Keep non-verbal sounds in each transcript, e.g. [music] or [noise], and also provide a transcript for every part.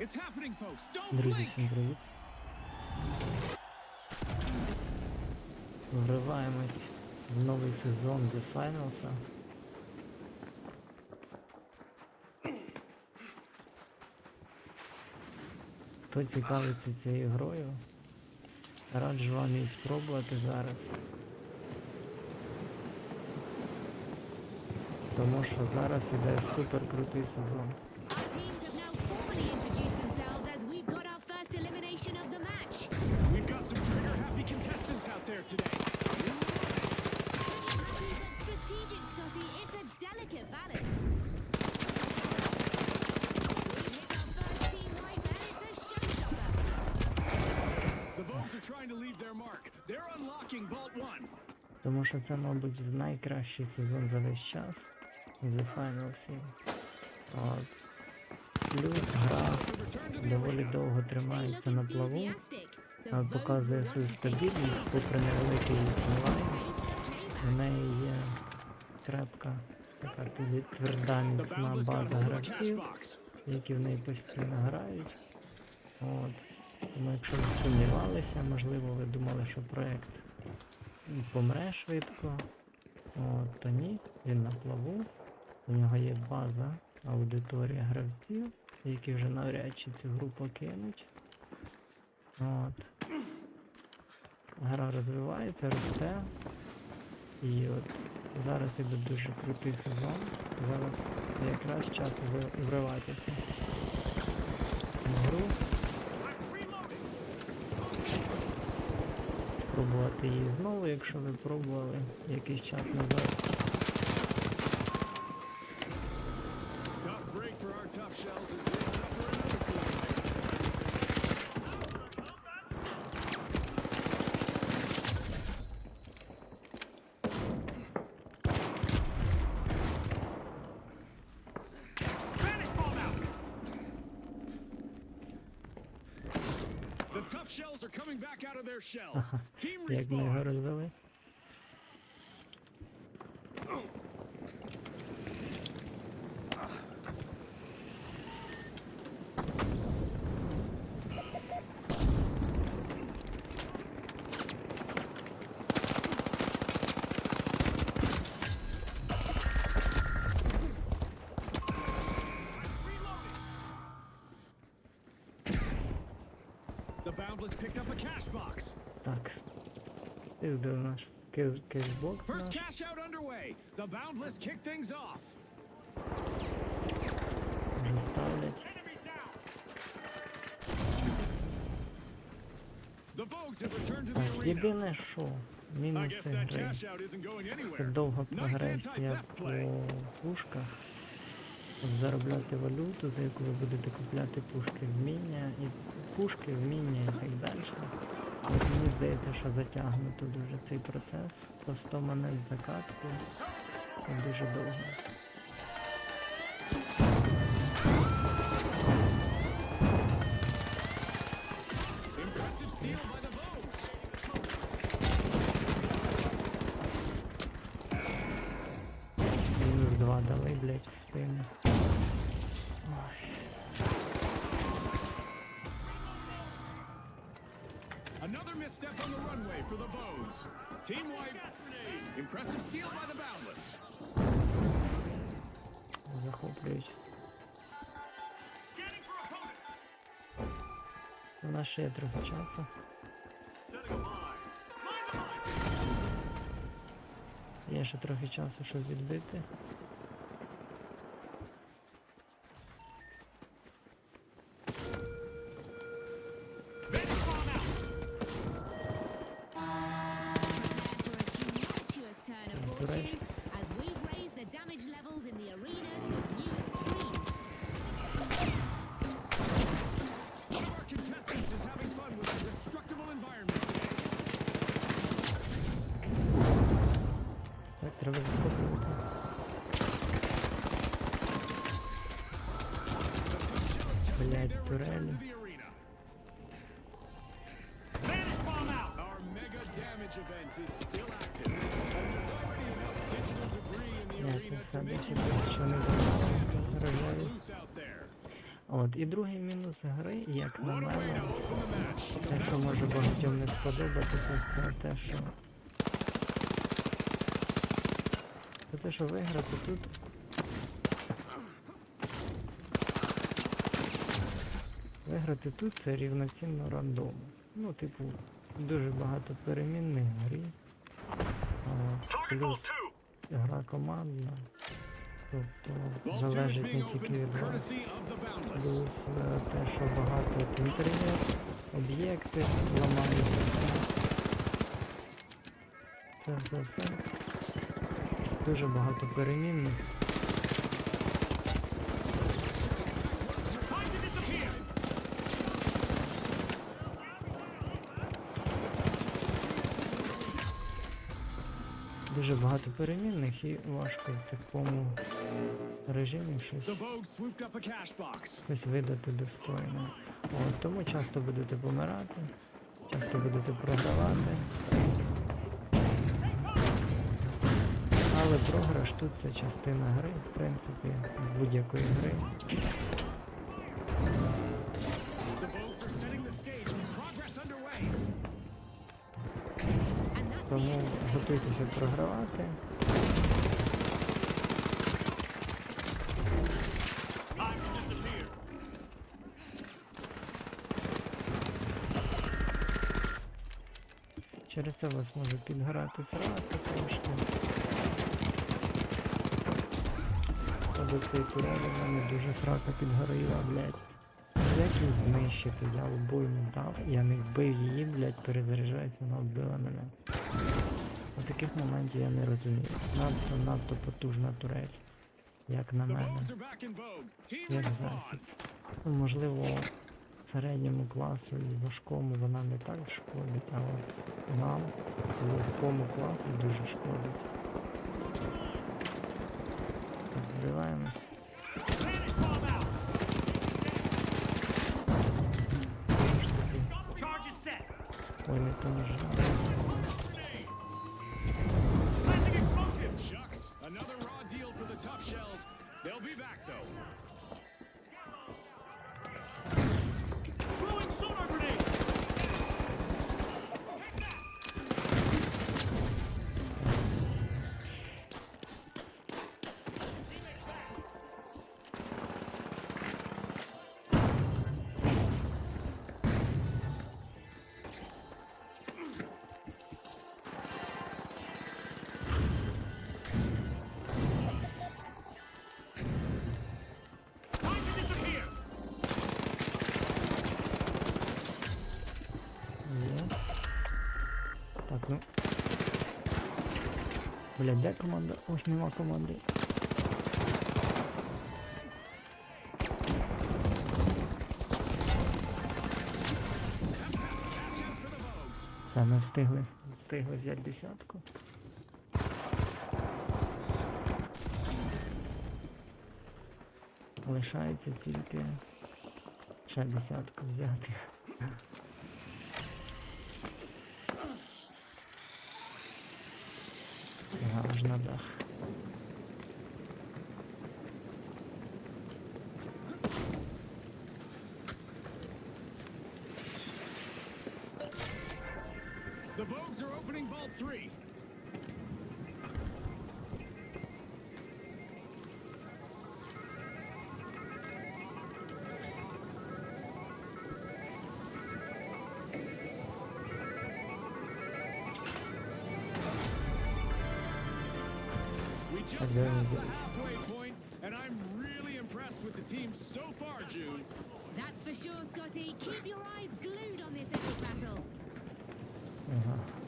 It's happening, folks. Don't blink. Вриваємось в новий сезон The Finals. Хто цікавиться цією грою, раджу вам її спробувати зараз. Тому що зараз іде супер крутий сезон. Got some trigger-happy contestants out there today. Strategic, Scotty. It's a delicate balance. The Vogues are trying to leave their mark. They're unlocking Vault 1. Тому що це, мабуть, найкращий сезон за весь час. The Final Season. От. Плюс гра доволі довго тримається на плаву, показує see стабільність, попри невеликий онлайн. В неї є крепка така тверда міцна база гравців, які в неї постійно грають. От. Тому якщо ви сумнівалися, можливо, ви думали, що проект помре швидко. От, то ні, він на плаву. У нього є база, аудиторія гравців, які вже навряд чи цю гру покинуть. От. Гра розвивається, росте. І от зараз іде дуже крутий сезон. Зараз якраз час вриватися гру, спробувати її знову, якщо ви пробували якийсь час назад. shells are coming back out of their shells. [laughs] Team respawn. Jak mnie horozowały? Пиздив наш кеш- кешбокс First cash out underway. The Boundless kick things off. Ставлять. The Vogues have returned to the arena. єдине що, I мінуси guess that гри. cash out isn't going Це anywhere. довга Nice прогресія anti-theft по пушках. Щоб заробляти валюту, за яку ви будете купляти пушки вміння і пушки, вміння і так далі. Мені здається, що затягнуто дуже цей процес. По 100 монет за катку. Це дуже довго. 2 дали, блять, спину. Ой. Misstep on the runway for the Vogues. Team wipe. Impressive steal by the Boundless. Захоплюють. У нас ще є трохи часу. Є ще трохи часу, щоб відбити. Out there. От, і другий мінус гри, як на мене, те, що може багатьом не сподобатися, це те, що. Це те, що виграти тут. Виграти тут це рівноцінно рандому. Ну, типу, дуже багато перемінних грі. Плюс гра командна. Тобто Vault 2 is залежить не тільки від вас. Плюс е, те, що багато інтернет, об'єкти ламаються. Це все. Дуже багато перемінних. Time to disappear. Дуже багато перемінних і важко в такому режимі щось, видати достойне. От, тому часто будете помирати, часто будете програвати. Але програш тут це частина гри, в принципі, будь-якої гри. The Тому готуйтеся програвати. Через це вас може підгорати срака трошки. Цей турель мене дуже срака підгоріла, блядь. Як її знищити? Я обойму дав, я не вбив її, блядь, перезаряджається, вона вбила мене. У таких моментів я не розумію. Надто, надто потужна турель. Як на мене. Як respawn. Ну, можливо, середньому класу і важкому вона не так шкодить, а от нам, легкому класу, дуже шкодить. Збиваємось. Знову ж таки, Charge is set. Ой, не Блядь, де команда? Ось нема команди. Та ми встигли. Встигли взяти десятку. Лишається тільки ще десятку взяти. aż na. The Vogues are opening Vault 3. goes. Point, and I'm really impressed with the team so far, June. That's for sure, Scotty. Keep your eyes glued on this epic battle. Uh -huh.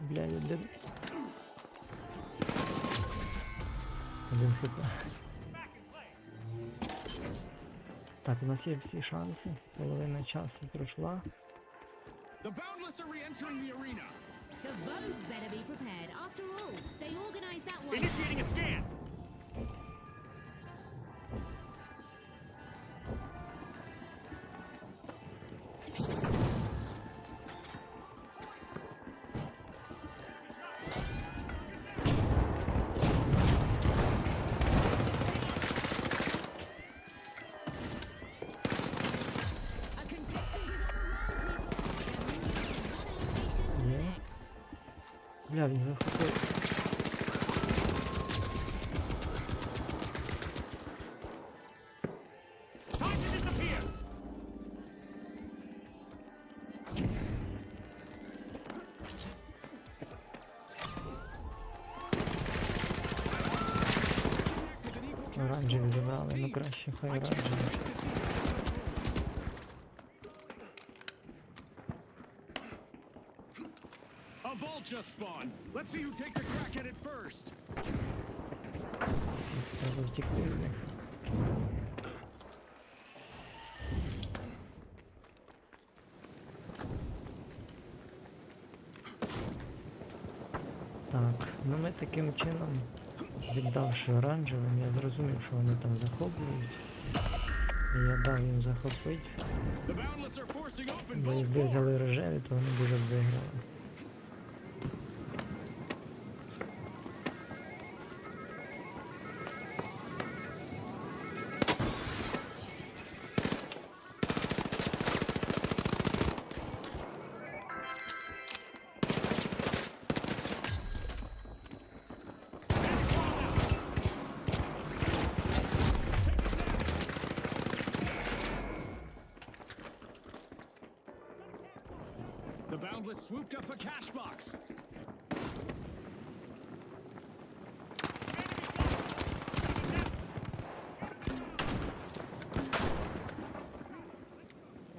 Бля, я дыр. Так, у нас є всі шанси. Половина часу пройшла. The Boundless are re-entering the arena. Better be prepared. After all, they organized that one. Initiating a scan. Бля, він захопив. Оранжеві забрали, ну краще хай оранжеві. A vault just spawned. Let's see who takes a crack at it first. Так, ну ми таким чином, віддавши оранжевим, я зрозумів, що вони там захоплюють. І я дав їм захопити, бо якби взяли рожеві, то вони б виграли. Swooped up a cash box.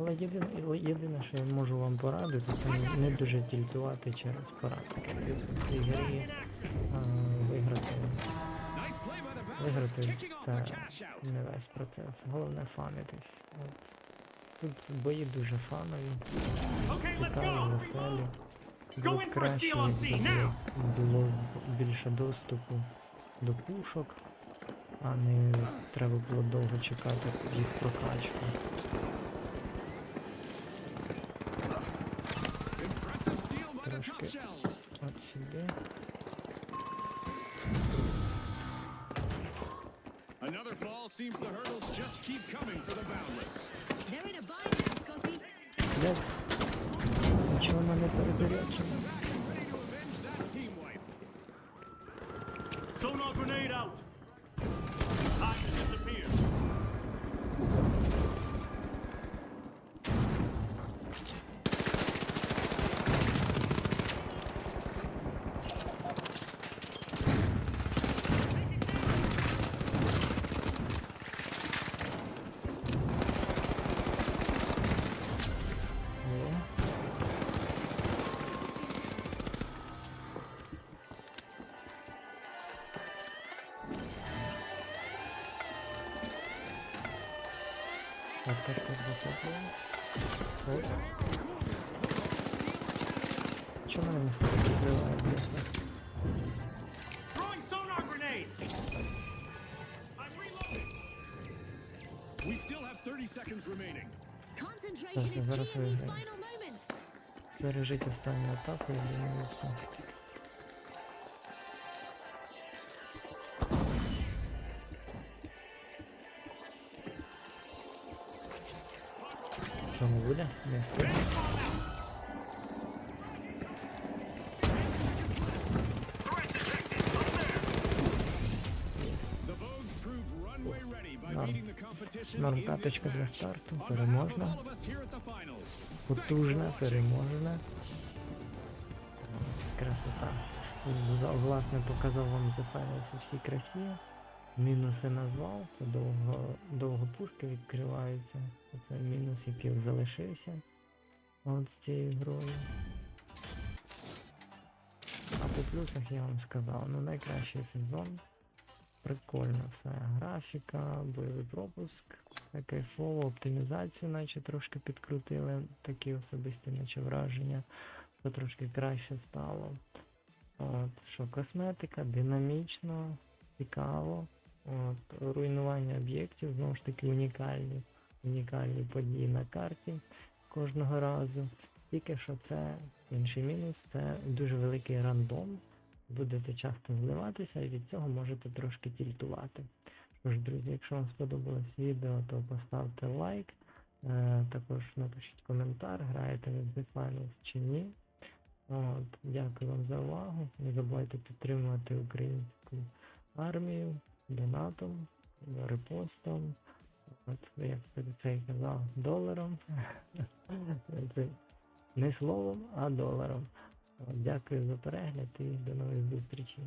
Але єдине, єдине, що я можу вам порадити, це не- дуже тільтувати через поразки. В цій грі а, виграти, виграти це не весь процес. Головне фанитись. Тут бої дуже фанові, цікаві, веселі. Було краще, якби більше доступу до пушок, а не треба було довго чекати їх прокачку. Трошки. От сюди. Another fall seems the hurdles just keep coming for the Boundless. Блять, нічого вона не Чому мене ніхто не прикриває, блядь? Throwing sonar grenade. I'm reloading. We still have 30 seconds remaining. Concentration is зараз key in these виграємо. final moments. Бережіть останню атаку, я думаю, і все. Норм in this п'яточка для старту, переможна, потужна, переможна. Красота. Власне, показав вам Finals у всій красі. Мінуси назвав, це довго, довго пушки відкриваються. Це мінус, який залишився от з цією грою. по плюсах я вам сказав. Ну найкращий сезон. Прикольно все. Графіка, бойовий пропуск, кайфово, оптимізацію наче трошки підкрутили, такі особисті наче враження, то трошки краще стало. От, що косметика, динамічно, цікаво. От, руйнування об'єктів, знову ж таки унікальні, унікальні події на карті кожного разу. Тільки що це інший мінус, це дуже великий рандом. Будете часто зливатися і від цього можете трошки тільтувати. Що ж, друзі, якщо вам сподобалось відео, то поставте лайк. Е, також напишіть коментар, граєте ви The Finals чи ні. От, дякую вам за увагу. Не забувайте підтримувати українську армію донатом, репостом. От, як це і казав, доларом. [laughs] Не словом, а доларом. Дякую за перегляд і до нових зустрічей.